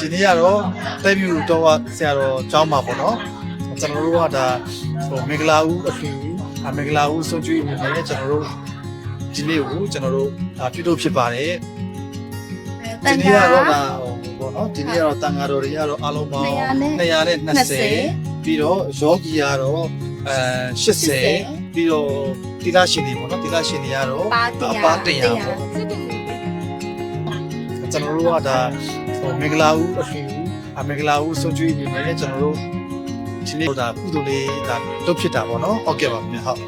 ဒီနေ့ကတော့တက်ပြူတော့ဆရာတော်ကျောင်းမှာပေါ့နော်ကျွန်တော်တို့ကဒါဟိုမင်္ဂလာဦးအဖေအမင်္ဂလာဦးဆုံးကျွေးနေတယ်ကျွန်တော်တို့ဒီနေ့ကိုကျွန်တော်တို့ဒါပြုလုပ်ဖြစ်ပါတယ်ဒီနေ့ကတော့ဒါဟိုပေါ့နော်ဒီနေ့ကတော့တန်ဃာတော်တွေကတော့အားလုံးပေါင်း220ပြီးတော့ယောဂီကတော့အဲ80ပြီးတော့တိလရှင်တွေပေါ့နော်တိလရှင်တွေကတော့ပါတအရာပါတရားပေါ့ကျွန်တော်တို့ကဒါဟို မင်္ဂလာဦးအဖေဦးအမင်္ဂလာဦးဆုံးကျွေးနေတယ်ကျွန်တော်တို့ဒီနေ့ဒါကုသိုလ်လေးဒါလုပ်ဖြစ်တာပေါ့နော်ဟုတ်ကဲ့ပါခင်ဗျဟုတ်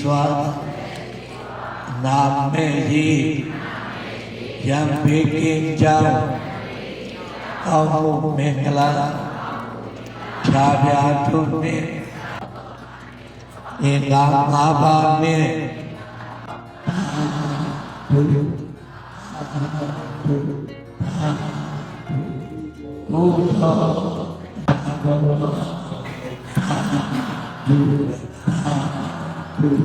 विश्वास नाम में ही यम बेकिन जाओ अहो मेंगला छाया तुमने ये गाँव आभा में। Oh, Thank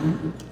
you.